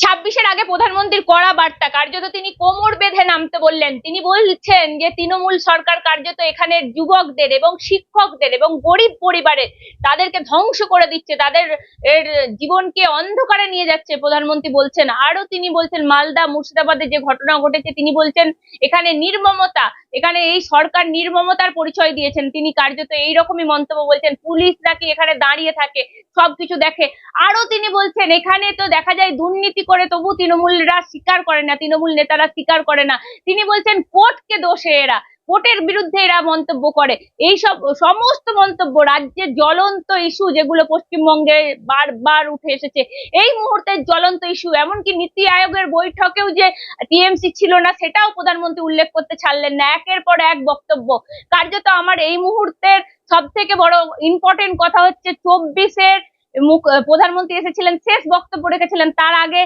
ছাব্বিশের আগে প্রধানমন্ত্রীর কড়া বার্তা, কার্যত তিনি কোমর বেঁধে নামতে বললেন। তিনি বলছেন যে, তৃণমূল সরকার কার্যত এখানের যুবকদের এবং শিক্ষকদের এবং গরিব পরিবারের তাদেরকে ধ্বংস করে দিচ্ছে, তাদের এর জীবনকে অন্ধকারে নিয়ে যাচ্ছে, প্রধানমন্ত্রী বলছেন। আরও তিনি বলছেন, মালদা, মুর্শিদাবাদে যে ঘটনা ঘটেছে, তিনি বলছেন, এখানে নির্মমতা, এখানে এই সরকার নির্মমতার পরিচয় দিয়েছেন। তিনি কার্যত এই রকমই মন্তব্য বলছেন পুলিশ নাকি এখানে দাঁড়িয়ে থাকে? সবকিছু দেখে। আরও তিনি বলছেন, এখানে তো দেখা যায় দুর্নীতি করে তবু তৃণমূলরা স্বীকার করে না, তৃণমূল নেতারা স্বীকার করে না। তিনি বলছেন, কোর্টকে দোষে এরা। কোর্টের বিরুদ্ধে এরা মন্তব্য করে। এই সব সমস্ত মন্তব্য রাজ্যের জ্বলন্ত ইস্যু যেগুলো পশ্চিমবঙ্গে বারবার উঠে এসেছে, এই মুহূর্তের জ্বলন্ত ইস্যু এমনকি নীতি আয়োগের বৈঠকেও যে টিএমসি ছিল না, সেটাও প্রধানমন্ত্রী উল্লেখ করতে ছাড়লেন না। একের পর এক বক্তব্য। কার্যত আমার এই মুহূর্তের সব থেকে বড় ইম্পর্টেন্ট কথা হচ্ছে চব্বিশের মুখ প্রধানমন্ত্রী এসেছিলেন, শেষ বক্তব্য রেখেছিলেন, তার আগে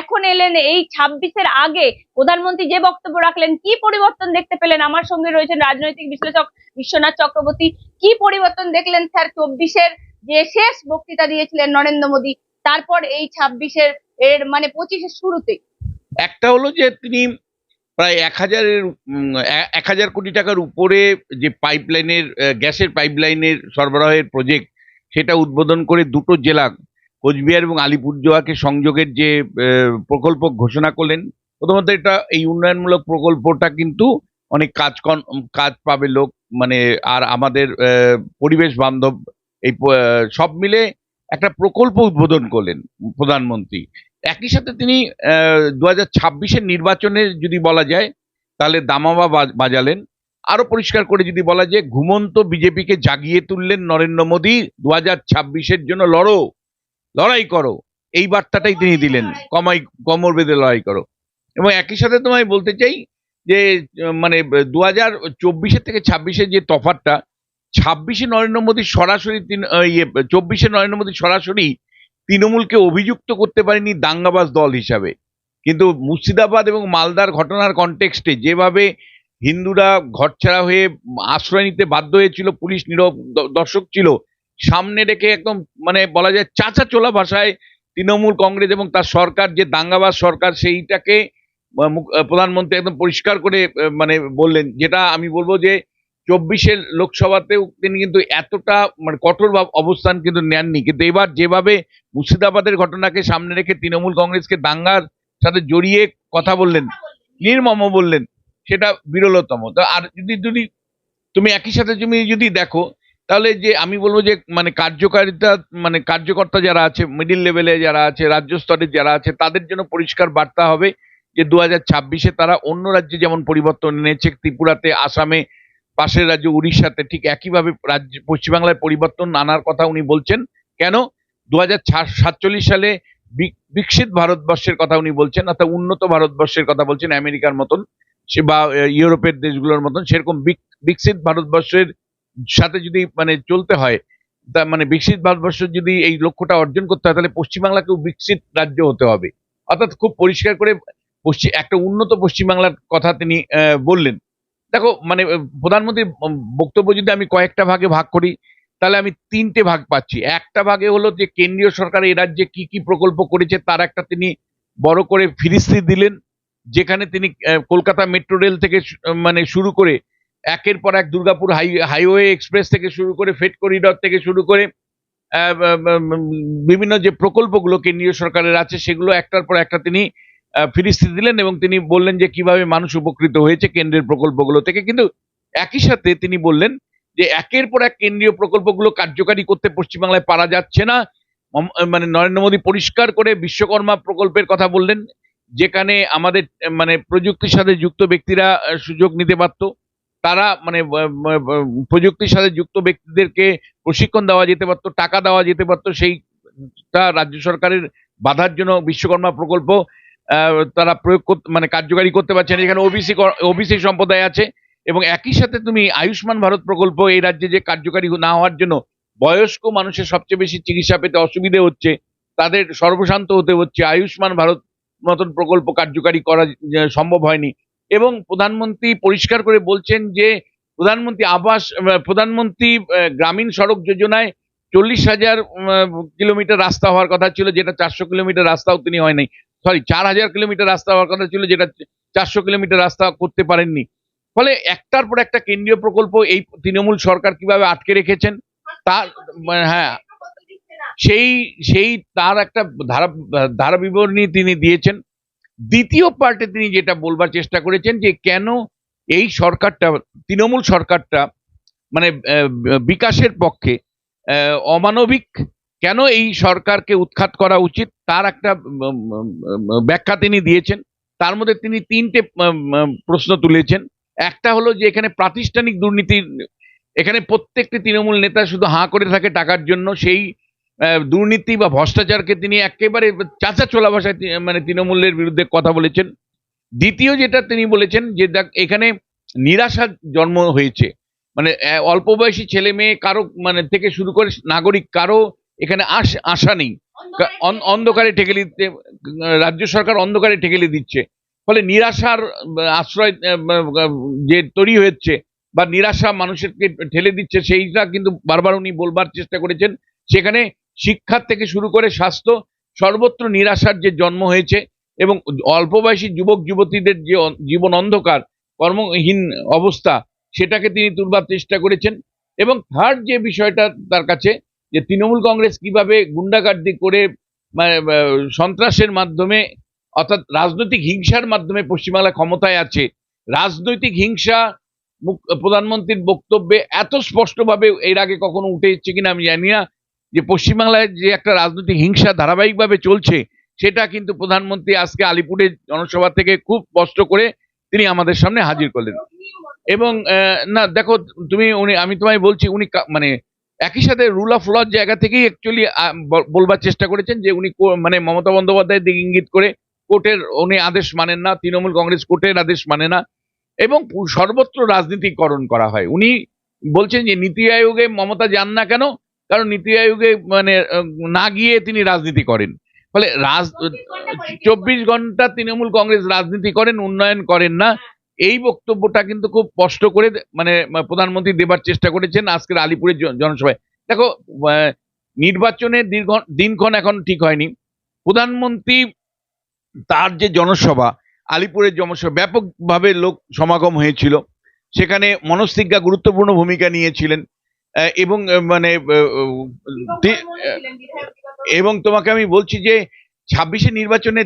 এখন এলেন এই ছাব্বিশের আগে প্রধানমন্ত্রী যে বক্তব্য রাখলেন, কি পরিবর্তন দেখতে পেলেন? আমার সঙ্গে রয়েছেন রাজনৈতিক বিশ্লেষক বিশ্বনাথ চক্রবর্তী। কি পরিবর্তন দেখলেন স্যার চব্বিশের? যে শেষ বক্তৃতা দিয়েছিলেন নরেন্দ্র মোদী, তারপর এই ছাব্বিশের, এর মানে পঁচিশের শুরুতে। একটা হলো যে তিনি প্রায় এক হাজারের এক হাজার কোটি টাকার উপরে যে পাইপলাইনের গ্যাসের পাইপলাইনের সরবরাহের প্রজেক্ট সেটা উদ্বোধন করে দুটো জেলা, কোচবিহার এবং আলিপুরজোয়াকে সংযোগের যে প্রকল্প ঘোষণা করলেন। প্রথমত এটা এই উন্নয়নমূলক প্রকল্পটা কিন্তু অনেক কাজ কাজ পাবে লোক মানে আর আমাদের পরিবেশ বান্ধব, এই সব মিলে একটা প্রকল্প উদ্বোধন করলেন প্রধানমন্ত্রী। একই সাথে তিনি দু হাজার নির্বাচনে যদি বলা যায়, তাহলে দামামা বাজ- বাজালেন। আরও পরিষ্কার করে যদি বলা যায়, ঘুমন্ত বিজেপিকে জাগিয়ে তুললেন নরেন্দ্র মোদী দু হাজার ছাব্বিশের জন্য লড়ো, লড়াই করো। এই বার্তাটাই তিনি দিলেন, কমাই, কমর বেঁধে লড়াই করো। এবং একই সাথে তোমায় বলতে চাই যে মানে দু হাজার চব্বিশের থেকে ছাব্বিশের যে তফাতটা ছাব্বিশে নরেন্দ্র মোদী সরাসরি তিন- ইয়ে চব্বিশে নরেন্দ্র মোদী সরাসরি তৃণমূলকে অভিযুক্ত করতে পারেনি দাঙ্গাবাজ দল হিসাবে। কিন্তু মুর্শিদাবাদ এবং মালদার ঘটনার কনটেক্সটে যেভাবে হিন্দুরা ঘরছাড়া হয়ে আশ্রয় নিতে বাধ্য হয়েছিল, পুলিশ নীরব দর্শক ছিল। সামনে রেখে একদম মানে বলা যায় চাচা চোলা ভাষায় তৃণমূল, কংগ্রেস এবং তার সরকার, যে দাঙ্গাবাজ সরকার সেইটাকে প্রধানমন্ত্রী একদম পরিষ্কার করে মানে বললেন, যেটা আমি বলব যে চব্বিশের লোকসভাতেও তিনি কিন্তু এতটা মানে কঠোর অবস্থান কিন্তু নেননি। কিন্তু এবার যেভাবে মুর্শিদাবাদের ঘটনাকে সামনে রেখে তৃণমূল, কংগ্রেসকে দাঙ্গার সাথে জড়িয়ে কথা বললেন নির্মম বললেন সেটা বিরলতম। আর যদি যদি তুমি একই সাথে তুমি যদি দেখো, তাহলে যে আমি বলব যে মানে কার্যকারিতা মানে কার্যকর্তা যারা আছে মিডিল লেভেলে যারা আছে, রাজ্য স্তরে যারা আছে, তাদের জন্য পরিষ্কার বার্তা হবে যে দু হাজার ছাব্বিশে তারা অন্য রাজ্যে যেমন পরিবর্তন এনেছে, ত্রিপুরাতে, আসামে, পাশের রাজ্য উড়িষ্যাতে ঠিক একইভাবে রাজ্য, পশ্চিমবাংলায় পরিবর্তন আনার কথা উনি বলছেন। কেন? দু সাতচল্লিশ সালে বিক- বিকশিত ভারতবর্ষের কথা উনি বলছেন, অর্থাৎ উন্নত ভারতবর্ষের কথা বলছেন আমেরিকার মতন। বা ইউরোপের দেশগুলোর মতন সেরকম বিক- বিকশিত ভারতবর্ষের সাথে যদি মানে চলতে হয়, তা মানে বিকশিত ভারতবর্ষ যদি এই লক্ষ্যটা অর্জন করতে হয়, তাহলে পশ্চিমবাংলাকেও বিকশিত রাজ্য হতে হবে। অর্থাৎ খুব পরিষ্কার করে পশ্চিম একটা উন্নত পশ্চিমবাংলার কথা তিনি বললেন। দেখো মানে প্রধানমন্ত্রীর বক্তব্য যদি আমি কয়েকটা ভাগে ভাগ করি, তাহলে আমি তিনটে ভাগ পাচ্ছি। একটা ভাগে হলো যে, কেন্দ্রীয় সরকার এই রাজ্যে কি কি প্রকল্প করেছে, তার একটা তিনি বড় করে ফিরিস্তি দিলেন। যেখানে তিনি কলকাতা মেট্রো রেল থেকে মানে শুরু করে একের পর এক দুর্গাপুর হাই, হাইওয়ে এক্সপ্রেস থেকে শুরু করে ফেট করিডর থেকে শুরু করে বিভিন্ন যে প্রকল্পগুলো কেন্দ্রীয় সরকারের আছে সেগুলো একটার পর একটা তিনি ফিরিস্তি দিলেন এবং তিনি বললেন যে কীভাবে মানুষ উপকৃত হয়েছে কেন্দ্রের প্রকল্পগুলো থেকে। কিন্তু একই সাথে তিনি বললেন যে একের পর এক কেন্দ্রীয় প্রকল্পগুলো কার্যকারী করতে পশ্চিমবাংলায় পারা যাচ্ছে না। মানে নরেন্দ্র মোদী পরিষ্কার করে বিশ্বকর্মা প্রকল্পের কথা বললেন। যেখানে আমাদের মানে প্রযুক্তির সাথে যুক্ত ব্যক্তিরা সুযোগ নিতে পারত, তারা মানে প্রযুক্তির সাথে যুক্ত ব্যক্তিদেরকে প্রশিক্ষণ দেওয়া যেতে পারতো, টাকা দেওয়া যেতে পারতো, সেইটা রাজ্য সরকারের বাধার জন্য বিশ্বকর্মা প্রকল্প তারা প্রয়োগ করতে মানে কার্যকারী করতে পারছে না। এখানে ওবিসি ওবিসি সম্প্রদায় আছে এবং একই সাথে তুমি আয়ুষ্মান ভারত প্রকল্প এই রাজ্যে যে কার্যকারী না হওয়ার জন্য বয়স্ক মানুষের সবচেয়ে বেশি চিকিৎসা পেতে অসুবিধে হচ্ছে, তাদের সর্বশান্ত হতে হচ্ছে, আয়ুষ্মান ভারত মতন প্রকল্প কার্যকারী করা সম্ভব হয়নি। এবং প্রধানমন্ত্রী পরিষ্কার করে বলছেন যে, প্রধানমন্ত্রী আবাস প্রধানমন্ত্রী গ্রামীণ সড়ক যোজনায় চল্লিশ হাজার কিলোমিটার রাস্তা হওয়ার কথা ছিল, যেটা চারশো কিলোমিটার রাস্তাও তিনি হয়নি। সরি, চার হাজার কিলোমিটার রাস্তা হওয়ার কথা ছিল, যেটা চারশো কিলোমিটার রাস্তা করতে পারেননি। ফলে একটার পর একটা কেন্দ্রীয় প্রকল্প এই তৃণমূল সরকার কীভাবে আটকে রেখেছেন, তার হ্যাঁ সেই সেই তার একটা ধারা ধারা বিবরণী তিনি দিয়েছেন। দ্বিতীয় পার্টে তিনি যেটা বলবার চেষ্টা করেছেন যে কেন এই সরকারটা, তৃণমূল সরকারটা মানে বিকাশের পক্ষে অমানবিক, কেন এই সরকারকে উৎখাত করা উচিত? তার একটা ব্যাখ্যা তিনি দিয়েছেন। তার মধ্যে তিনি তিনটে প্রশ্ন তুলেছেন। একটা হলো যে এখানে প্রাতিষ্ঠানিক দুর্নীতির, এখানে প্রত্যেকটি তৃণমূল নেতা শুধু হাঁ করে থাকে টাকার জন্য। সেই দুর্নীতি বা ভ্রষ্টাচারকে তিনি একেবারে চাচা চোলা ভাষায় মানে তৃণমূলের বিরুদ্ধে কথা বলেছেন। দ্বিতীয় যেটা তিনি বলেছেন যে দেখ এখানে নিরাশার জন্ম হয়েছে। মানে অল্প বয়সী ছেলে মেয়ে কারও মানে থেকে শুরু করে নাগরিক কারও এখানে আশ আশা নেই। অন্ধকারে ঠেকেলে দিতে রাজ্য সরকার অন্ধকারে ঠেকেলে দিচ্ছে। ফলে নিরাশার আশ্রয় যে তৈরি হচ্ছে বা নিরাশা মানুষকে ঠেলে দিচ্ছে সেইটা কিন্তু বারবার উনি বলবার চেষ্টা করেছেন। সেখানে শিক্ষার থেকে শুরু করে স্বাস্থ্য, সর্বত্র নিরাশার যে জন্ম হয়েছে এবং অল্প বয়সী যুবক, যুবতীদের যে জীবন অন্ধকার, কর্মহীন অবস্থা, সেটাকে তিনি তুলবার চেষ্টা করেছেন এবং থার্ড যে বিষয়টা তার কাছে, যে তৃণমূল কংগ্রেস কীভাবে গুন্ডাগার্দি করে সন্ত্রাসের মাধ্যমে, অর্থাৎ রাজনৈতিক হিংসার মাধ্যমে পশ্চিমবাংলা ক্ষমতায় আছে, রাজনৈতিক হিংসা প্রধানমন্ত্রীর বক্তব্যে এত স্পষ্টভাবে এর আগে কখনো উঠে এসছে কিনা আমি জানি না যে পশ্চিমবাংলায় যে একটা রাজনৈতিক হিংসা ধারাবাহিকভাবে চলছে, সেটা কিন্তু প্রধানমন্ত্রী আজকে আলিপুরের জনসভা থেকে খুব স্পষ্ট করে তিনি আমাদের সামনে হাজির করলেন। এবং না, দেখো, তুমি, উনি, আমি তোমায় বলছি, উনি মানে একই সাথে রুল অফ লর জায়গা থেকেই অ্যাকচুয়ালি বলবার চেষ্টা করেছেন যে উনি মানে মমতা বন্দ্যোপাধ্যায়ের দিকে ইঙ্গিত করে কোর্টের উনি আদেশ মানেন না, তৃণমূল কংগ্রেস কোর্টের আদেশ মানে না, এবং সর্বত্র রাজনীতিকরণ করা হয়। উনি বলছেন যে নীতি আয়োগে মমতা যান না কেন কারণ নীতি আয়োগে মানে না গিয়ে তিনি রাজনীতি করেন। ফলে রাজ, চব্বিশ ঘণ্টা তৃণমূল কংগ্রেস রাজনীতি করেন, উন্নয়ন করেন না। এই বক্তব্যটা কিন্তু খুব স্পষ্ট করে মানে প্রধানমন্ত্রী দেবার চেষ্টা করেছেন আজকের আলিপুরের জনসভায়। দেখো নির্বাচনের দীর্ঘ, দিনক্ষণ এখন ঠিক হয়নি। প্রধানমন্ত্রী তার যে জনসভা, আলিপুরের জনসভা, ব্যাপকভাবে লোক সমাগম হয়েছিল। সেখানে মনস্তিজ্ঞা গুরুত্বপূর্ণ ভূমিকা নিয়েছিলেন। এবং মানে এবং তোমাকে আমি বলছি যে ছাব্বিশে নির্বাচনে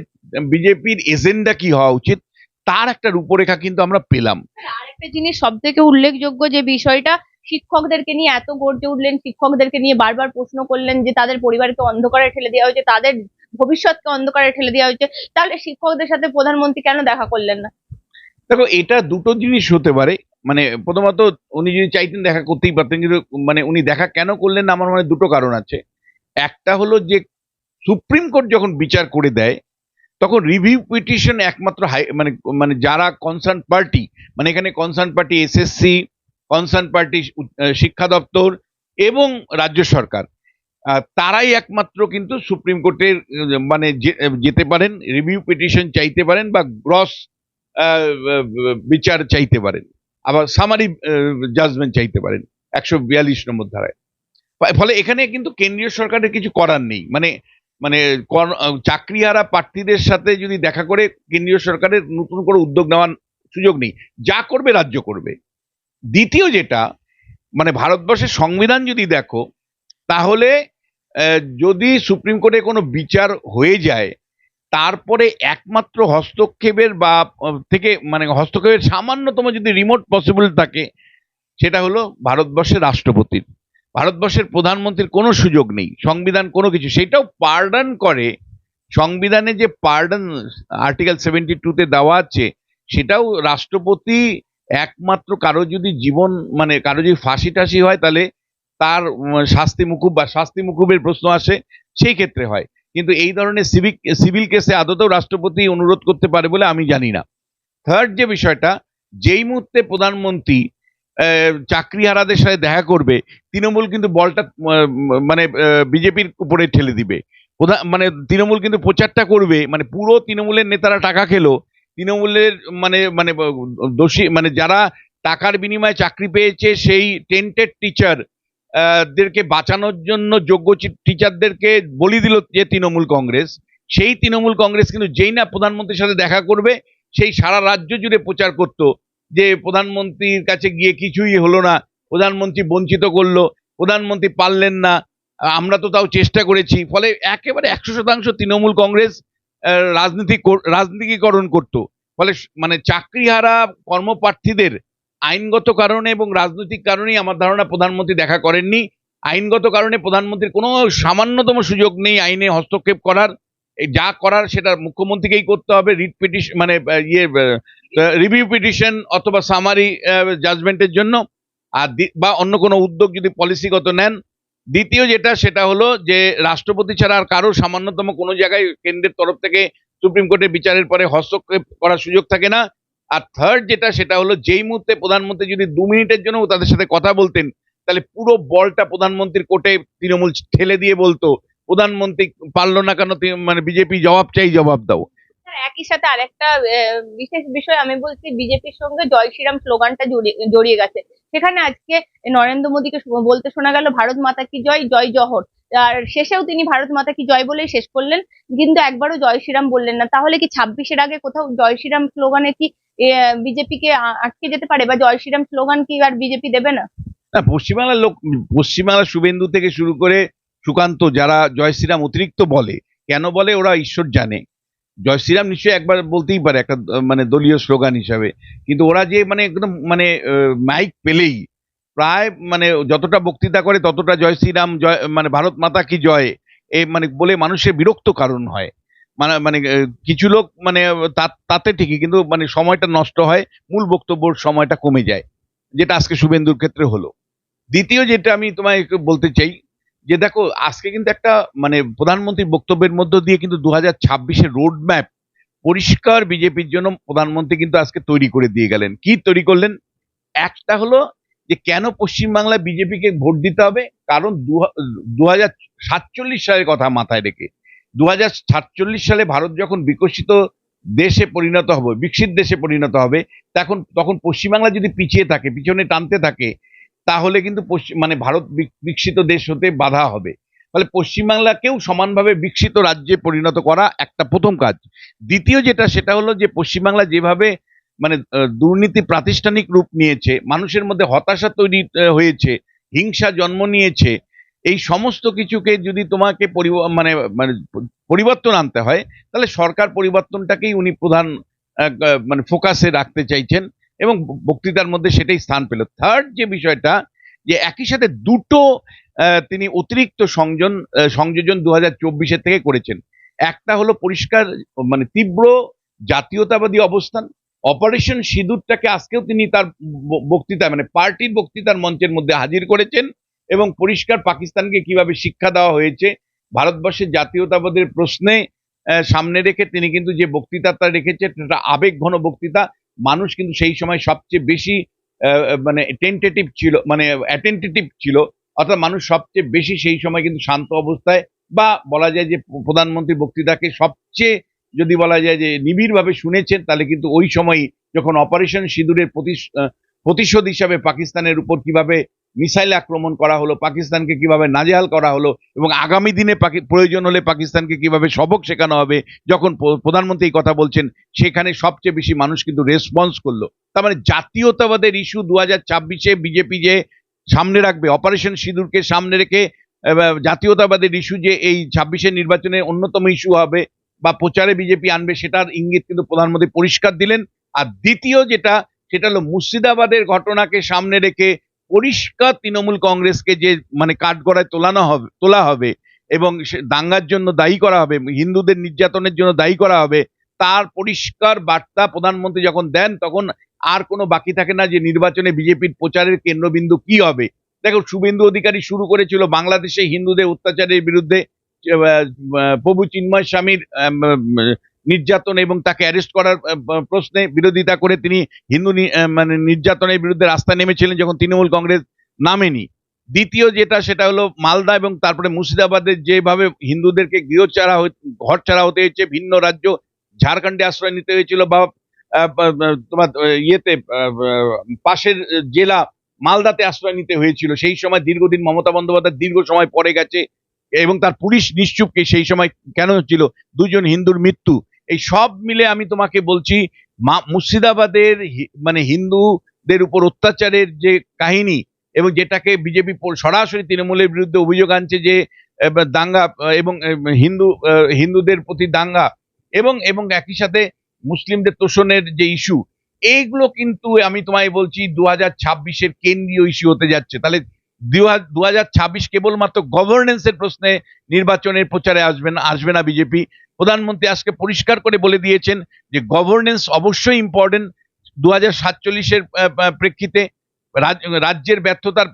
বিজেপির এজেন্ডা কি হওয়া উচিত তার একটা রূপরেখা কিন্তু আমরা পেলাম। আরেকটা জিনিস সব থেকে উল্লেখযোগ্য যে বিষয়টা শিক্ষকদেরকে নিয়ে এত গর্জে উঠলেন শিক্ষকদেরকে নিয়ে বারবার প্রশ্ন করলেন যে তাদের পরিবারকে অন্ধকারে ঠেলে দেওয়া হয়েছে তাদের ভবিষ্যৎকে অন্ধকারে ঠেলে দেওয়া হয়েছে তাহলে শিক্ষকদের সাথে প্রধানমন্ত্রী কেন দেখা করলেন না? দেখো এটা দুটো জিনিস হতে পারে। মানে প্রথমত উনি যদি চাইতেন দেখা করতেই পারতেন, কিন্তু মানে উনি দেখা কেন করলেন আমার মনে দুটো কারণ আছে। একটা হলো যে সুপ্রিম কোর্ট যখন বিচার করে দেয়, তখন রিভিউ পিটিশন একমাত্র হাই মানে মানে যারা কনসার্ন পার্টি মানে এখানে concern party SSC concern party শিক্ষা দপ্তর এবং রাজ্য সরকার। তারাই একমাত্র কিন্তু সুপ্রিম কোর্টের মানে যেতে পারেন রিভিউ পিটিশন চাইতে পারেন বা গ্রস বিচার চাইতে পারেন। আবার সামারি জাজমেন্ট চাইতে পারেন, একশো বিয়াল্লিশ নম্বর ধারায়। ফলে এখানে কিন্তু কেন্দ্রীয় সরকারের কিছু করার নেই। মানে মানে চাকরিহারা প্রার্থীদের সাথে যদি দেখা করে কেন্দ্রীয় সরকারের নতুন করে উদ্যোগ নেওয়ার সুযোগ নেই, যা করবে রাজ্য করবে। দ্বিতীয় যেটা মানে ভারতবর্ষের সংবিধান যদি দেখো, তাহলে যদি সুপ্রিম কোর্টে কোনো বিচার হয়ে যায় তারপরে একমাত্র হস্তক্ষেপের বা থেকে মানে হস্তক্ষেপের সামান্যতম যদি রিমোট পসিবল থাকে, সেটা হলো ভারতবর্ষের রাষ্ট্রপতির ভারতবর্ষের প্রধানমন্ত্রীর কোনো সুযোগ নেই, সংবিধান কোনো কিছু, সেটাও পার্ডন করে। সংবিধানে যে পার্ডন আর্টিকেল সেভেন্টি টুতে দেওয়া আছে, সেটাও রাষ্ট্রপতি একমাত্র কারও যদি জীবন মানে কারও যদি ফাঁসি টাসি হয়, তাহলে তার শাস্তি মুকুব বা শাস্তি মুকুবের প্রশ্ন আসে, সেই ক্ষেত্রে হয়। কিন্তু এই ধরনের সিভিক সিভিল কেসে আদতেও রাষ্ট্রপতি অনুরোধ করতে পারে বলে আমি জানি না। থার্ড যে বিষয়টা যেই মুহূর্তে প্রধানমন্ত্রী আহ, চাকরিহারাদের সাথে দেখা করবে তৃণমূল কিন্তু বলটা মানে বিজেপির উপরে ঠেলে দিবে। প্রধান মানে তৃণমূল কিন্তু প্রচারটা করবে মানে পুরো তৃণমূলের নেতারা টাকা খেলো তৃণমূলের মানে মানে দোষী মানে যারা টাকার বিনিময়ে চাকরি পেয়েছে সেই টেন্টেড টিচার দেরকে বাঁচানোর জন্য যোগ্য টিচারদেরকে বলি দিল যে তৃণমূল কংগ্রেস। সেই তৃণমূল কংগ্রেস কিন্তু যেই না প্রধানমন্ত্রীর সাথে দেখা করবে, সেই সারা রাজ্য জুড়ে প্রচার করত যে প্রধানমন্ত্রীর কাছে গিয়ে কিছুই হলো না, প্রধানমন্ত্রী বঞ্চিত করল, প্রধানমন্ত্রী পারলেন না, আমরা তো তাও চেষ্টা করেছি। ফলে একেবারে একশো শতাংশ তৃণমূল কংগ্রেস রাজনীতি কর- রাজনীতিকরণ করত। ফলে মানে চাকরিহারা কর্মপ্রার্থীদের আইনগত কারণে এবং রাজনৈতিক কারণেই আমার ধারণা প্রধানমন্ত্রী দেখা করেননি। আইনগত কারণে প্রধানমন্ত্রীর কোনো সামান্যতম সুযোগ নেই আইনে হস্তক্ষেপ করার। যা করার সেটা মুখ্যমন্ত্রীকেই করতে হবে। রিট পিটিশন মানে ইয়ে রিভিউ পিটিশন অথবা সামারি জাজমেন্টের জন্য। আর বা অন্য কোনো উদ্যোগ যদি পলিসিগত নেন। দ্বিতীয় যেটা, সেটা হলো যে, রাষ্ট্রপতি ছাড়া আর কারও সামান্যতম কোনো জায়গায় কেন্দ্রের তরফ থেকে সুপ্রিম কোর্টের বিচারের পরে হস্তক্ষেপ করার সুযোগ থাকে না। আর থার্ড যেটা, সেটা হলো যেই মুহূর্তে প্রধানমন্ত্রী যদি দু মিনিটের জন্য তাদের সাথে কথা বলতেন, তাহলে পুরো বলটা প্রধানমন্ত্রীর কোর্টে তৃণমূল ঠেলে দিয়ে বলতো, প্রধানমন্ত্রী পারল না কেন মানে বিজেপি জবাব চাই, জবাব দাও। একই সাথে আরেকটা বিশেষ বিষয় আমি বলছি, বিজেপির সঙ্গে জয় শ্রীরাম স্লোগানটা জড়িয়ে গেছে। সেখানে আজকে নরেন্দ্র মোদীকে বলতে শোনা গেল, ভারত মাতা কি জয় জয় জহর। আর শেষেও তিনি ভারত মাতা কি জয় বলেই শেষ করলেন। কিন্তু একবারও জয় শ্রীরাম বললেন না। তাহলে কি ছাব্বিশের আগে কোথাও জয় শ্রীরাম স্লোগানে কি বিজেপিকে আটকে যেতে পারে বা জয় শ্রীরাম স্লোগান কি আর বিজেপি দেবে না? না, পশ্চিমবাংলার লোক, পশ্চিমবাংলার শুভেন্দু থেকে শুরু করে সুকান্ত, যারা জয় শ্রীরাম অতিরিক্ত বলে, কেন বলে ওরা ঈশ্বর জানে। জয় শ্রীরাম নিশ্চয়ই একবার বলতেই পারে একটা মানে দলীয় স্লোগান হিসাবে। কিন্তু ওরা যে মানে একদম মানে মাইক পেলেই, প্রায় মানে যতটা বক্তৃতা করে ততটা জয় শ্রীরাম, জয় মানে ভারত মাতা কি জয়, এ মানে বলে মানুষের বিরক্ত কারণ হয়। মানে মানে কিছু লোক মানে তাতে ঠিকই, কিন্তু মানে সময়টা নষ্ট হয়, মূল বক্তব্যর সময়টা কমে যায়, যেটা আজকে শুভেন্দুর ক্ষেত্রে হলো। দ্বিতীয় যেটা আমি তোমায় বলতে চাই, যে দেখো, আজকে কিন্তু একটা মানে প্রধানমন্ত্রীর বক্তব্যের মধ্য দিয়ে কিন্তু দু হাজার ছাব্বিশের রোড ম্যাপ পরিষ্কার বিজেপির জন্য প্রধানমন্ত্রী কিন্তু আজকে তৈরি করে দিয়ে গেলেন। কি তৈরি করলেন? একটা হলো যে কেন পশ্চিমবাংলায় বিজেপিকে ভোট দিতে হবে? কারণ দু হাজার সাতচল্লিশ সালের কথা মাথায় রেখে দু হাজার সাতচল্লিশ সালে ভারত যখন বিকশিত দেশে পরিণত হবে, বিকশিত দেশে পরিণত হবে, তখন তখন পশ্চিমবাংলা যদি পিছিয়ে থাকে, পিছনে টানতে থাকে, তাহলে কিন্তু পশ্চিম মানে ভারত বিক- বিকশিত দেশ হতে বাধা হবে। ফলে পশ্চিমবাংলাকেও সমানভাবে বিকশিত রাজ্যে পরিণত করা একটা প্রথম কাজ। দ্বিতীয় যেটা, সেটা হলো যে পশ্চিমবাংলা যেভাবে মানে দুর্নীতি প্রাতিষ্ঠানিক রূপ নিয়েছে, মানুষের মধ্যে হতাশা তৈরি হয়েছে, হিংসা জন্ম নিয়েছে এই সমস্ত কিছুকে যদি তোমাকে মানে মানে পরিবর্তন আনতে হয়, তাহলে সরকার পরিবর্তনটাকেই উনি প্রধান মানে ফোকাসে রাখতে চাইছেন এবং বক্তৃতার মধ্যে সেটাই স্থান পেল। থার্ড যে বিষয়টা, যে একই সাথে দুটো তিনি অতিরিক্ত সংযোজন সংযোজন দু হাজার থেকে করেছেন। একটা হলো পরিষ্কার মানে তীব্র জাতীয়তাবাদী অবস্থান। অপারেশন সিঁদুরটাকে আজকেও তিনি তার বক্তৃতা মানে পার্টির বক্তৃতার মঞ্চের মধ্যে হাজির করেছেন। এবং পরিষ্কার পাকিস্তানকে কীভাবে শিক্ষা দেওয়া হয়েছে, ভারতবর্ষের জাতীয়তাবাদের প্রশ্নে সামনে রেখে তিনি কিন্তু যে বক্তৃতাটা রেখেছে সেটা আবেগ ঘন বক্তৃতা। মানুষ কিন্তু সেই সময় সবচেয়ে বেশি মানে টেন্টেটিভ ছিল মানে অ্যাটেন্টেটিভ ছিল। অর্থাৎ মানুষ সবচেয়ে বেশি সেই সময় কিন্তু শান্ত অবস্থায় বা বলা যায় যে প্রধানমন্ত্রী বক্তৃতাকে সবচেয়ে যদি বলা যায় যে নিবিড়ভাবে শুনেছেন, তাহলে কিন্তু ওই সময়ই যখন অপারেশন সিঁদুরের প্রতিশ- প্রতিশোধ হিসাবে পাকিস্তানের উপর কীভাবে মিসাইল আক্রমণ করা হলো, পাকিস্তানকে কীভাবে নাজেহাল করা হলো এবং আগামী দিনে প্রয়োজন হলে পাকিস্তানকে কীভাবে সবক শেখানো হবে, যখন প্রধানমন্ত্রী এই কথা বলছেন, সেখানে সবচেয়ে বেশি মানুষ কিন্তু রেসপন্স করল। তার মানে জাতীয়তাবাদের ইস্যু দু হাজার ছাব্বিশে বিজেপি যে সামনে রাখবে অপারেশন সিঁদুরকে সামনে রেখে জাতীয়তাবাদের ইস্যু যে এই ছাব্বিশের নির্বাচনে অন্যতম ইস্যু হবে বা প্রচারে বিজেপি আনবে, সেটার ইঙ্গিত কিন্তু প্রধানমন্ত্রী পরিষ্কার দিলেন। আর দ্বিতীয় যেটা, সেটা হলো মুর্শিদাবাদের ঘটনাকে সামনে রেখে পরিষ্কার তৃণমূল কংগ্রেসকে যে মানে কাঠগড়ায় তোলানো হবে, তোলা হবে এবং দাঙ্গার জন্য দায়ী করা হবে, হিন্দুদের নির্যাতনের জন্য দায়ী করা হবে, তার পরিষ্কার বার্তা প্রধানমন্ত্রী যখন দেন, তখন আর কোনো বাকি থাকে না যে নির্বাচনে বিজেপির প্রচারের কেন্দ্রবিন্দু কি হবে। দেখো, শুভেন্দু অধিকারী শুরু করেছিল বাংলাদেশে হিন্দুদের অত্যাচারের বিরুদ্ধে প্রভু চিন্ময় স্বামীর নির্যাতন এবং তাকে অ্যারেস্ট করার প্রশ্নে বিরোধিতা করে তিনি হিন্দু মানে নির্যাতনের বিরুদ্ধে রাস্তায় নেমেছিলেন যখন তৃণমূল কংগ্রেস নামেনি। দ্বিতীয় যেটা, সেটা হলো মালদা এবং তারপরে মুর্শিদাবাদের যেভাবে হিন্দুদেরকে গৃহচারা ঘর ছাড়া হতে হয়েছে, ভিন্ন রাজ্য, ঝাড়খণ্ডে আশ্রয় নিতে হয়েছিল বা তোমার ইয়েতে পাশের জেলা মালদাতে আশ্রয় নিতে হয়েছিল। সেই সময় দীর্ঘদিন মমতা বন্দ্যোপাধ্যায় দীর্ঘ সময় পরে গেছে এবং তার পুলিশ নিশ্চুপকে সেই সময় কেন হচ্ছিল দুজন হিন্দুর মৃত্যু। এই সব মিলে আমি তোমাকে বলছি, মা- মুর্শিদাবাদের মানে হিন্দুদের উপর অত্যাচারের যে কাহিনী এবং যেটাকে বিজেপি সরাসরি তৃণমূলের বিরুদ্ধে অভিযোগ আনছে যে দাঙ্গা এবং হিন্দু হিন্দুদের প্রতি দাঙ্গা এবং এবং একই সাথে মুসলিমদের তোষণের যে ইস্যু, এইগুলো কিন্তু আমি তোমায় বলছি দু হাজার ছাব্বিশের কেন্দ্রীয় ইস্যু হতে যাচ্ছে। তাহলে দু হাজার ছাব্বিশ কেবলমাত্র গভর্নেন্সের প্রশ্নে নির্বাচনের প্রচারে আসবে না আসবে না বিজেপি। প্রধানমন্ত্রী আজকে পরিষ্কার করে বলে দিয়েছেন যে গভর্নেন্স অবশ্যই ইম্পর্টেন্ট দু হাজার সাতচল্লিশের প্রেক্ষিতে রাজ- রাজ্যের ব্যর্থতার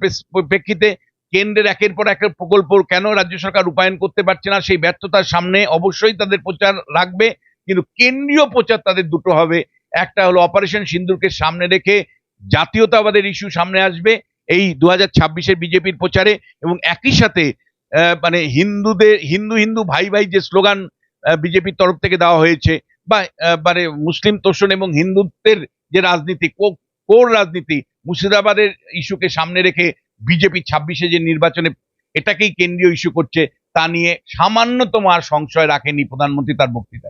প্রেক্ষিতে কেন্দ্রের একের পর এক প্রকল্প কেন রাজ্য সরকার রূপায়ণ করতে পারছে না? সেই ব্যর্থতার সামনে অবশ্যই তাদের প্রচার রাখবে, কিন্তু কেন্দ্রীয় প্রচার তাদের দুটো হবে। একটা হলো অপারেশন সিন্দুরকে সামনে রেখে জাতীয়তাবাদের ইস্যু সামনে আসবে এই দু হাজার ছাব্বিশের বিজেপির প্রচারে এবং একই সাথে মানে হিন্দুদের, হিন্দু হিন্দু ভাই ভাই যে স্লোগান বিজেপির তরফ থেকে দেওয়া হয়েছে বা মানে মুসলিম তোষণ এবং হিন্দুত্বের যে রাজনীতি কোর রাজনীতি, মুর্শিদাবাদের ইস্যুকে সামনে রেখে বিজেপি ছাব্বিশে যে নির্বাচনে এটাকেই কেন্দ্রীয় ইস্যু করছে, তা নিয়ে সামান্যতম আর সংশয় রাখেনি প্রধানমন্ত্রী তার বক্তৃতায়।